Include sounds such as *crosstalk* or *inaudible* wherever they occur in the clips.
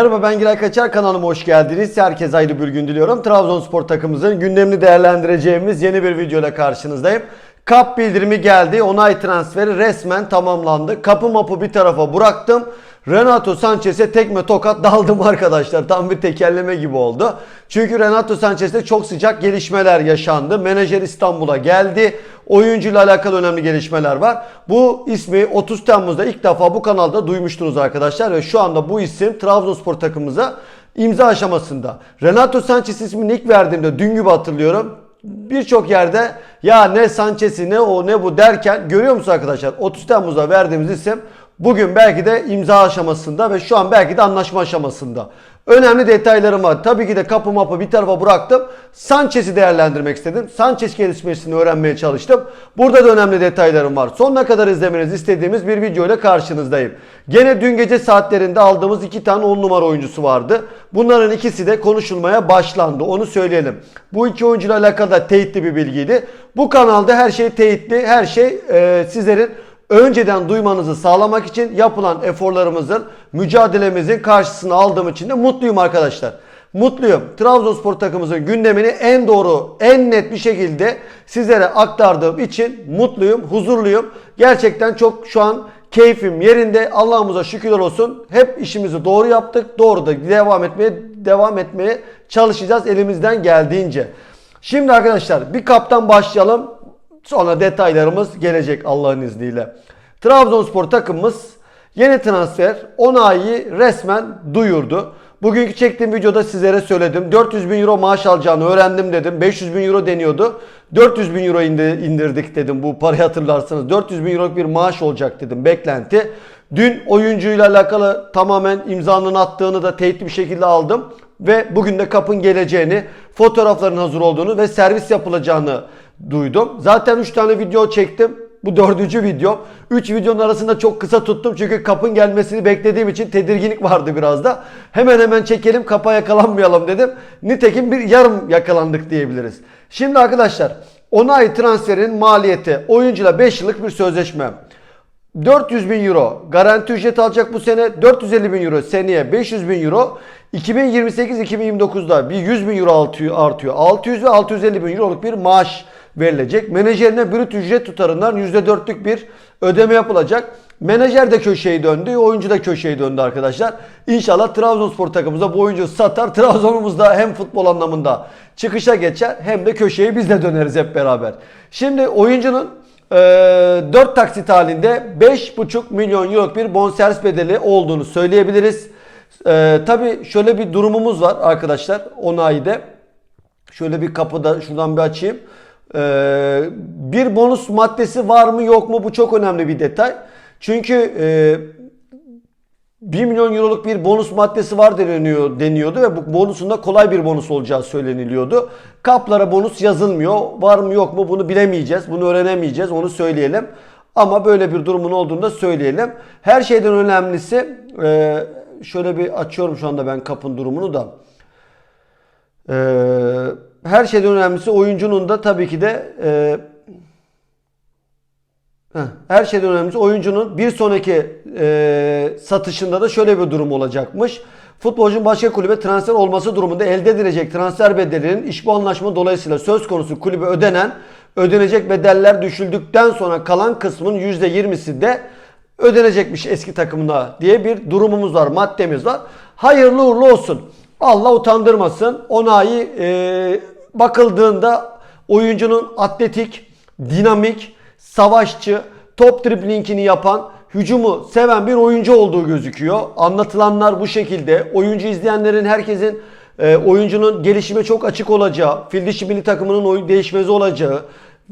Merhaba ben Giray Kaçar kanalıma hoş geldiniz. Herkese hayırlı bir gün diliyorum. Trabzonspor takımımızın gündemini değerlendireceğimiz yeni bir videoyla karşınızdayım. Kap bildirimi geldi. Onay transferi resmen tamamlandı. Kapı mapı bir tarafa bıraktım. Renato Sanchez'e tekme tokat *laughs* daldım arkadaşlar. Tam bir tekerleme gibi oldu. Çünkü Renato Sanchez'te çok sıcak gelişmeler yaşandı. Menajer İstanbul'a geldi. Oyuncuyla alakalı önemli gelişmeler var. Bu ismi 30 Temmuz'da ilk defa bu kanalda duymuştunuz arkadaşlar. Ve şu anda bu isim Trabzonspor takımımıza imza aşamasında. Renato Sanchez ismini ilk verdiğimde dün gibi hatırlıyorum birçok yerde ya ne Sanchez'i ne o ne bu derken görüyor musunuz arkadaşlar 30 Temmuz'da verdiğimiz isim bugün belki de imza aşamasında ve şu an belki de anlaşma aşamasında. Önemli detaylarım var. Tabii ki de kapı mapı bir tarafa bıraktım. Sanchez'i değerlendirmek istedim. Sanchez gelişmesini öğrenmeye çalıştım. Burada da önemli detaylarım var. Sonuna kadar izlemenizi istediğimiz bir video ile karşınızdayım. Gene dün gece saatlerinde aldığımız iki tane 10 numara oyuncusu vardı. Bunların ikisi de konuşulmaya başlandı. Onu söyleyelim. Bu iki oyuncuyla alakalı da teyitli bir bilgiydi. Bu kanalda her şey teyitli. Her şey e, sizlerin önceden duymanızı sağlamak için yapılan eforlarımızın, mücadelemizin karşısına aldığım için de mutluyum arkadaşlar. Mutluyum. Trabzonspor takımımızın gündemini en doğru, en net bir şekilde sizlere aktardığım için mutluyum, huzurluyum. Gerçekten çok şu an keyfim yerinde. Allah'ımıza şükürler olsun. Hep işimizi doğru yaptık. Doğru da devam etmeye devam etmeye çalışacağız elimizden geldiğince. Şimdi arkadaşlar bir kaptan başlayalım. Sonra detaylarımız gelecek Allah'ın izniyle. Trabzonspor takımımız yeni transfer Onayi'yi resmen duyurdu. Bugünkü çektiğim videoda sizlere söyledim. 400 bin euro maaş alacağını öğrendim dedim. 500 bin euro deniyordu. 400 bin euro indirdik dedim bu parayı hatırlarsanız. 400 bin euro bir maaş olacak dedim beklenti. Dün oyuncuyla alakalı tamamen imzanın attığını da teyitli bir şekilde aldım. Ve bugün de kapın geleceğini, fotoğrafların hazır olduğunu ve servis yapılacağını duydum. Zaten 3 tane video çektim. Bu dördüncü video. 3 videonun arasında çok kısa tuttum. Çünkü kapın gelmesini beklediğim için tedirginlik vardı biraz da. Hemen hemen çekelim kapa yakalanmayalım dedim. Nitekim bir yarım yakalandık diyebiliriz. Şimdi arkadaşlar Onay transferinin maliyeti oyuncuyla 5 yıllık bir sözleşme. 400 bin euro garanti ücret alacak bu sene. 450 bin euro seneye 500 bin euro. 2028-2029'da bir 100 bin euro artıyor. 600 ve 650 bin euroluk bir maaş verilecek. Menajerine brüt ücret tutarından %4'lük bir ödeme yapılacak. Menajer de köşeyi döndü, oyuncu da köşeyi döndü arkadaşlar. İnşallah Trabzonspor takımımızda bu oyuncu satar. *laughs* Trabzon'umuzda hem futbol anlamında çıkışa geçer hem de köşeyi biz de döneriz hep beraber. Şimdi oyuncunun e, 4 taksit halinde 5,5 milyon euroluk bir bonservis bedeli olduğunu söyleyebiliriz. E, Tabi şöyle bir durumumuz var arkadaşlar onayda. Şöyle bir kapıda şuradan bir açayım. Ee, bir bonus maddesi var mı yok mu bu çok önemli bir detay. Çünkü e, 1 milyon euroluk bir bonus maddesi var deniyor, deniyordu ve bu bonusun da kolay bir bonus olacağı söyleniliyordu. Kaplara bonus yazılmıyor. Var mı yok mu bunu bilemeyeceğiz. Bunu öğrenemeyeceğiz. Onu söyleyelim. Ama böyle bir durumun olduğunu da söyleyelim. Her şeyden önemlisi e, şöyle bir açıyorum şu anda ben kapın durumunu da. Eee her şeyden önemlisi oyuncunun da tabii ki de e, her şeyden önemlisi oyuncunun bir sonraki e, satışında da şöyle bir durum olacakmış. Futbolcunun başka kulübe transfer olması durumunda elde edilecek transfer bedelinin iş bu anlaşma dolayısıyla söz konusu kulübe ödenen ödenecek bedeller düşüldükten sonra kalan kısmın %20'si de ödenecekmiş eski takımına diye bir durumumuz var, maddemiz var. Hayırlı uğurlu olsun. Allah utandırmasın. Onayi e, bakıldığında oyuncunun atletik, dinamik, savaşçı, top driblingini yapan, hücumu seven bir oyuncu olduğu gözüküyor. Anlatılanlar bu şekilde. Oyuncu izleyenlerin herkesin e, oyuncunun gelişime çok açık olacağı, fil dişi milli takımının oyun değişmezi olacağı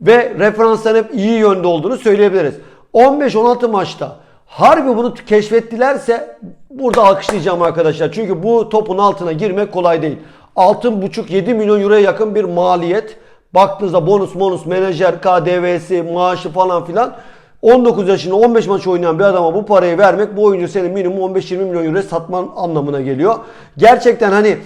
ve referansların hep iyi yönde olduğunu söyleyebiliriz. 15-16 maçta harbi bunu keşfettilerse burada alkışlayacağım arkadaşlar. Çünkü bu topun altına girmek kolay değil. 6,5-7 milyon euroya yakın bir maliyet. Baktığınızda bonus, bonus, menajer, KDV'si, maaşı falan filan. 19 yaşında 15 maç oynayan bir adama bu parayı vermek bu oyuncu senin minimum 15-20 milyon euro satman anlamına geliyor. Gerçekten hani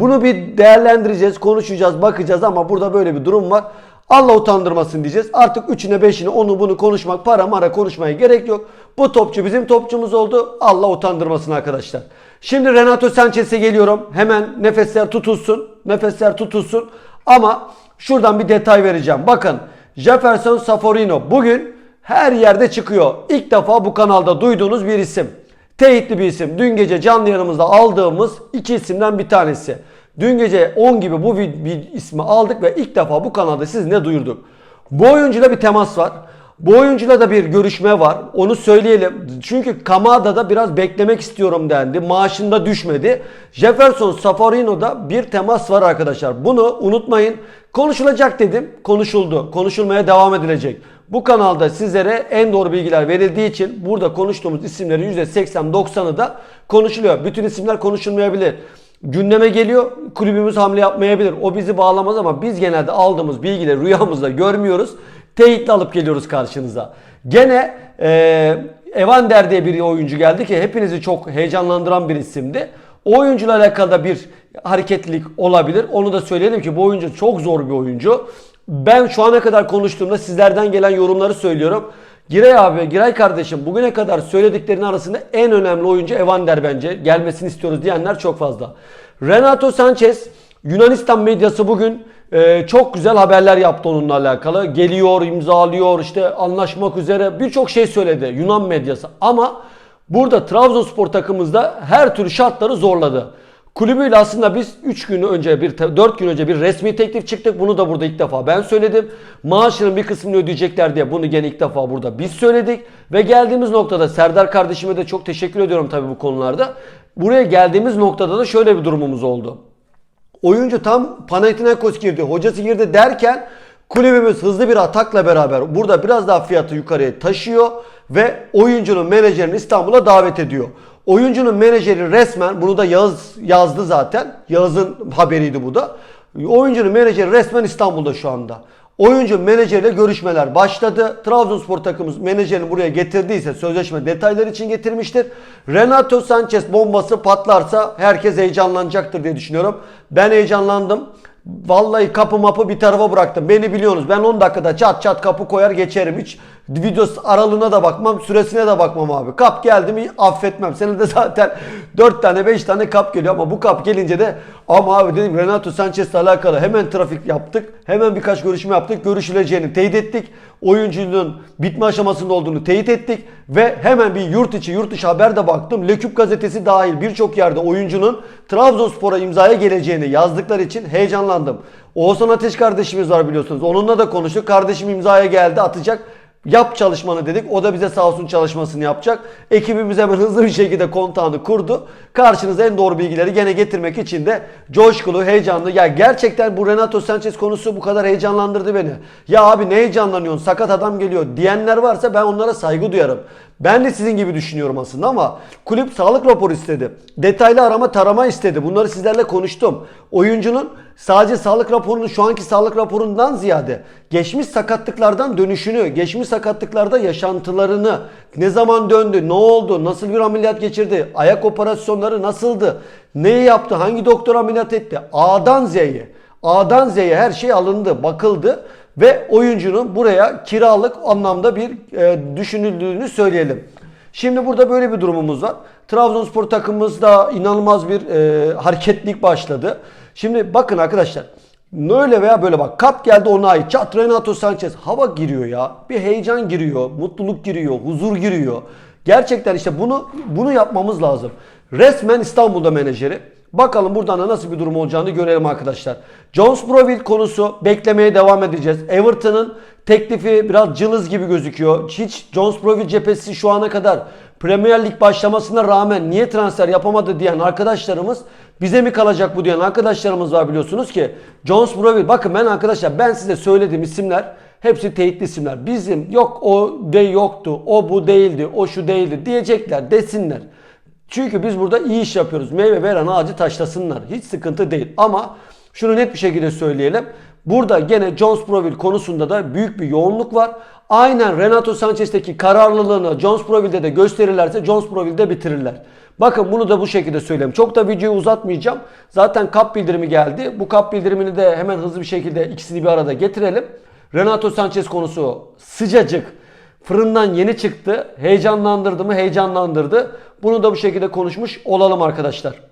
Bunu bir değerlendireceğiz, konuşacağız, bakacağız ama burada böyle bir durum var. Allah utandırmasın diyeceğiz. Artık üçüne beşine onu bunu konuşmak, para mara konuşmaya gerek yok. Bu topçu bizim topçumuz oldu. Allah utandırmasın arkadaşlar. Şimdi Renato Sanchez'e geliyorum. Hemen nefesler tutulsun. Nefesler tutulsun. Ama şuradan bir detay vereceğim. Bakın Jefferson Saforino bugün her yerde çıkıyor. İlk defa bu kanalda duyduğunuz bir isim. Teyitli bir isim. Dün gece canlı yanımızda aldığımız iki isimden bir tanesi. Dün gece 10 gibi bu bir, ismi aldık ve ilk defa bu kanalda sizinle duyurduk. Bu oyuncuyla bir temas var. Bu oyuncuyla da bir görüşme var. Onu söyleyelim. Çünkü Kamada'da biraz beklemek istiyorum dendi. Maaşında düşmedi. Jefferson Safarino'da bir temas var arkadaşlar. Bunu unutmayın. Konuşulacak dedim. Konuşuldu. Konuşulmaya devam edilecek. Bu kanalda sizlere en doğru bilgiler verildiği için burada konuştuğumuz isimlerin %80-90'ı da konuşuluyor. Bütün isimler konuşulmayabilir. Gündeme geliyor, kulübümüz hamle yapmayabilir. O bizi bağlamaz ama biz genelde aldığımız bilgileri rüyamızda görmüyoruz. Teyitle alıp geliyoruz karşınıza. Gene e, Evander diye bir oyuncu geldi ki hepinizi çok heyecanlandıran bir isimdi. O oyuncuyla alakalı bir hareketlilik olabilir. Onu da söyleyelim ki bu oyuncu çok zor bir oyuncu. Ben şu ana kadar konuştuğumda sizlerden gelen yorumları söylüyorum. Giray abi, Giray kardeşim bugüne kadar söylediklerinin arasında en önemli oyuncu Evander bence. Gelmesini istiyoruz diyenler çok fazla. Renato Sanchez, Yunanistan medyası bugün e, çok güzel haberler yaptı onunla alakalı. Geliyor, imzalıyor, işte anlaşmak üzere birçok şey söyledi Yunan medyası. Ama burada Trabzonspor takımımızda her türlü şartları zorladı. Kulübüyle aslında biz 3 gün önce bir 4 gün önce bir resmi teklif çıktık. Bunu da burada ilk defa ben söyledim. Maaşının bir kısmını ödeyecekler diye bunu gene ilk defa burada biz söyledik. Ve geldiğimiz noktada Serdar kardeşime de çok teşekkür ediyorum tabii bu konularda. Buraya geldiğimiz noktada da şöyle bir durumumuz oldu. Oyuncu tam Panathinaikos girdi, hocası girdi derken kulübümüz hızlı bir atakla beraber burada biraz daha fiyatı yukarıya taşıyor ve oyuncunun menajerini İstanbul'a davet ediyor. Oyuncunun menajeri resmen bunu da Yağız yazdı zaten. Yağız'ın haberiydi bu da. Oyuncunun menajeri resmen İstanbul'da şu anda. Oyuncu menajeriyle görüşmeler başladı. Trabzonspor takımımız menajerini buraya getirdiyse sözleşme detayları için getirmiştir. Renato Sanchez bombası patlarsa herkes heyecanlanacaktır diye düşünüyorum. Ben heyecanlandım. Vallahi kapı mapı bir tarafa bıraktım. Beni biliyorsunuz. Ben 10 dakikada çat çat kapı koyar geçerim. Hiç video aralığına da bakmam, süresine de bakmam abi. Kap geldi mi affetmem. Senin de *laughs* zaten 4 tane 5 tane kap geliyor ama bu kap gelince de ama abi dedim Renato Sanchez'le alakalı hemen trafik yaptık. Hemen birkaç görüşme yaptık. Görüşüleceğini teyit ettik. Oyunculuğun bitme aşamasında olduğunu teyit ettik ve hemen bir yurt içi yurt dışı haber de baktım. Leküp gazetesi dahil birçok yerde oyuncunun Trabzonspor'a imzaya geleceğini yazdıkları için heyecanlandım. Oğuzhan Ateş kardeşimiz var biliyorsunuz. Onunla da konuştuk. Kardeşim imzaya geldi atacak. Yap çalışmanı dedik. O da bize sağ olsun çalışmasını yapacak. Ekibimiz hemen hızlı bir şekilde kontağını kurdu. Karşınıza en doğru bilgileri gene getirmek için de coşkulu, heyecanlı. Ya gerçekten bu Renato Sanchez konusu bu kadar heyecanlandırdı beni. Ya abi ne heyecanlanıyorsun? Sakat adam geliyor diyenler varsa ben onlara saygı duyarım. Ben de sizin gibi düşünüyorum aslında ama kulüp sağlık raporu istedi. Detaylı arama tarama istedi. Bunları sizlerle konuştum. Oyuncunun sadece sağlık raporunun şu anki sağlık raporundan ziyade geçmiş sakatlıklardan dönüşünü, geçmiş sakatlıklarda yaşantılarını, ne zaman döndü, ne oldu, nasıl bir ameliyat geçirdi, ayak operasyonları nasıldı, neyi yaptı, hangi doktor ameliyat etti, A'dan Z'ye, A'dan Z'ye her şey alındı, bakıldı ve oyuncunun buraya kiralık anlamda bir e, düşünüldüğünü söyleyelim. Şimdi burada böyle bir durumumuz var. Trabzonspor takımımızda inanılmaz bir e, hareketlilik başladı. Şimdi bakın arkadaşlar. Öyle veya böyle bak. Kap geldi ona ait. Çat Renato Sanchez. Hava giriyor ya. Bir heyecan giriyor. Mutluluk giriyor. Huzur giriyor. Gerçekten işte bunu bunu yapmamız lazım. Resmen İstanbul'da menajeri. Bakalım buradan da nasıl bir durum olacağını görelim arkadaşlar. Jones Broville konusu beklemeye devam edeceğiz. Everton'ın teklifi biraz cılız gibi gözüküyor. Hiç Jones Broville cephesi şu ana kadar Premier Lig başlamasına rağmen niye transfer yapamadı diyen arkadaşlarımız bize mi kalacak bu diyen arkadaşlarımız var biliyorsunuz ki. Jones Broville bakın ben arkadaşlar ben size söylediğim isimler hepsi teyitli isimler. Bizim yok o de yoktu, o bu değildi, o şu değildi diyecekler desinler. Çünkü biz burada iyi iş yapıyoruz. Meyve veren ağacı taşlasınlar. Hiç sıkıntı değil. Ama şunu net bir şekilde söyleyelim. Burada gene Jones Broville konusunda da büyük bir yoğunluk var. Aynen Renato Sanchez'teki kararlılığını Jones Broville'de de gösterirlerse Jones Broville'de bitirirler. Bakın bunu da bu şekilde söyleyeyim. Çok da videoyu uzatmayacağım. Zaten kap bildirimi geldi. Bu kap bildirimini de hemen hızlı bir şekilde ikisini bir arada getirelim. Renato Sanchez konusu sıcacık. Fırından yeni çıktı. Heyecanlandırdı mı? Heyecanlandırdı. Bunu da bu şekilde konuşmuş olalım arkadaşlar.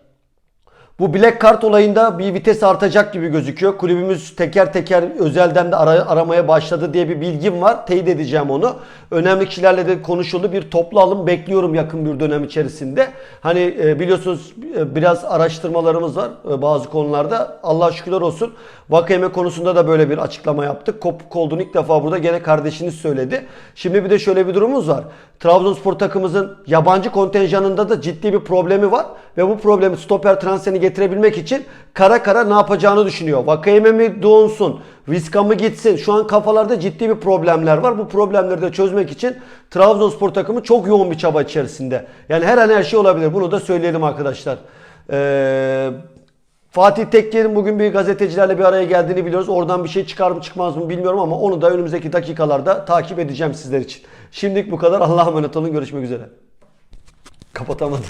Bu Black Card olayında bir vites artacak gibi gözüküyor. Kulübümüz teker teker özelden de ara- aramaya başladı diye bir bilgim var. Teyit edeceğim onu. Önemli kişilerle de konuşuldu. Bir toplu alım bekliyorum yakın bir dönem içerisinde. Hani e, biliyorsunuz e, biraz araştırmalarımız var e, bazı konularda. Allah şükürler olsun. Vakayeme konusunda da böyle bir açıklama yaptık. Kopuk olduğunu ilk defa burada gene kardeşiniz söyledi. Şimdi bir de şöyle bir durumumuz var. Trabzonspor takımımızın yabancı kontenjanında da ciddi bir problemi var. Ve bu problemi stoper transferini getirebilmek için kara kara ne yapacağını düşünüyor. Vakayeme mi doğunsun? Viska mı gitsin? Şu an kafalarda ciddi bir problemler var. Bu problemleri de çözmek için Trabzonspor takımı çok yoğun bir çaba içerisinde. Yani her an her şey olabilir. Bunu da söyleyelim arkadaşlar. Eee... Fatih Tekke'nin bugün bir gazetecilerle bir araya geldiğini biliyoruz. Oradan bir şey çıkar mı çıkmaz mı bilmiyorum ama onu da önümüzdeki dakikalarda takip edeceğim sizler için. Şimdilik bu kadar. Allah'a emanet olun. Görüşmek üzere. Kapatamadım.